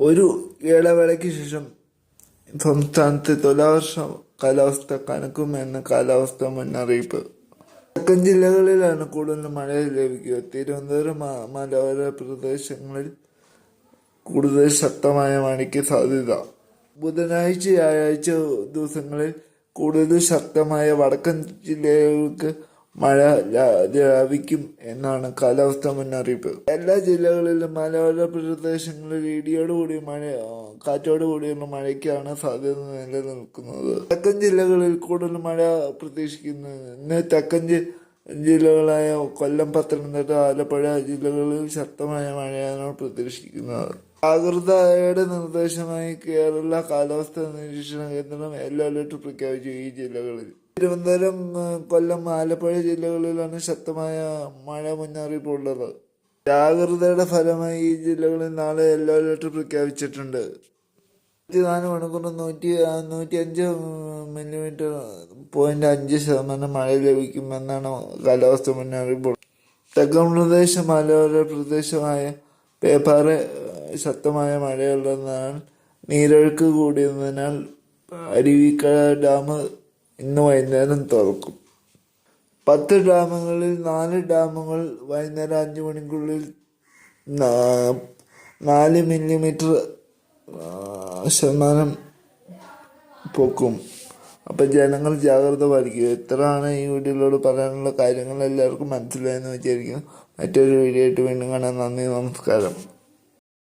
ഒരു ഇടവേളയ്ക്ക് ശേഷം സംസ്ഥാനത്ത് തുലാവർഷ കാലാവസ്ഥ കനക്കുമെന്ന് കാലാവസ്ഥാ മുന്നറിയിപ്പ്. തെക്കൻ ജില്ലകളിലാണ് കൂടുതൽ മഴ ലഭിക്കുക. തിരുവനന്തപുരം മലയോര പ്രദേശങ്ങളിൽ കൂടുതൽ ശക്തമായ മഴയ്ക്ക് സാധ്യത. ബുധനാഴ്ച വ്യാഴാഴ്ച ദിവസങ്ങളിൽ കൂടുതൽ ശക്തമായ വടക്കൻ ജില്ലകൾക്ക് മഴ ലഭിക്കും എന്നാണ് കാലാവസ്ഥാ മുന്നറിയിപ്പ്. എല്ലാ ജില്ലകളിലും മലയോര പ്രദേശങ്ങളിൽ ഇടിയോടുകൂടി മഴ കാറ്റോട് കൂടിയുള്ള മഴയ്ക്കാണ് സാധ്യത നിലനിൽക്കുന്നത്. തെക്കൻ ജില്ലകളിൽ കൂടുതൽ മഴ പ്രതീക്ഷിക്കുന്നു. ഇന്ന് തെക്കൻ ജില്ലകളായ കൊല്ലം പത്തനംതിട്ട ആലപ്പുഴ ജില്ലകളിൽ ശക്തമായ മഴയാണ് പ്രതീക്ഷിക്കുന്നത്. ജാഗ്രതയുടെ നിർദ്ദേശമായി കേരള കാലാവസ്ഥാ നിരീക്ഷണ കേന്ദ്രം യെല്ലോ അലർട്ട് പ്രഖ്യാപിച്ചു ഈ ജില്ലകളിൽ. തിരുവനന്തപുരം കൊല്ലം ആലപ്പുഴ ജില്ലകളിലാണ് ശക്തമായ മഴ മുന്നറിയിപ്പുള്ളത്. ജാഗ്രതയുടെ ഫലമായി ഈ ജില്ലകളിൽ നാളെ യെല്ലോ അലർട്ട് പ്രഖ്യാപിച്ചിട്ടുണ്ട്. ഇരുപത്തിനാല് മണിക്കൂർ നൂറ്റി നൂറ്റി അഞ്ച് മില്ലിമീറ്റർ പോയിന്റ് അഞ്ച് ശതമാനം മഴ ലഭിക്കുമെന്നാണ് കാലാവസ്ഥ മുന്നറിയിപ്പ്. തെക്കൻ പ്രദേശ മലയോര പ്രദേശമായ പേപ്പാറ ശക്തമായ മഴയുള്ളതിനാൽ നീരൊഴുക്ക് കൂടിയതിനാൽ അരുവിക്കര ഡാം ഇന്ന് വൈകുന്നേരം തുറക്കും. പത്ത് ഡാമുകളിൽ നാല് ഡാമുകൾ വൈകുന്നേരം അഞ്ച് മണിക്കുള്ളിൽ നാല് മില്ലിമീറ്റർ ശതമാനം പൊക്കും. അപ്പം ജനങ്ങൾ ജാഗ്രത പാലിക്കുക. ഇത്രയാണ് ഈ വീഡിയോയിലൂടെ പറയാനുള്ള കാര്യങ്ങൾ എല്ലാവർക്കും മനസ്സിലായെന്ന് വിചാരിക്കുന്നു. മറ്റൊരു വീഡിയോ ആയിട്ട് വീണ്ടും കാണാൻ നന്ദി നമസ്കാരം.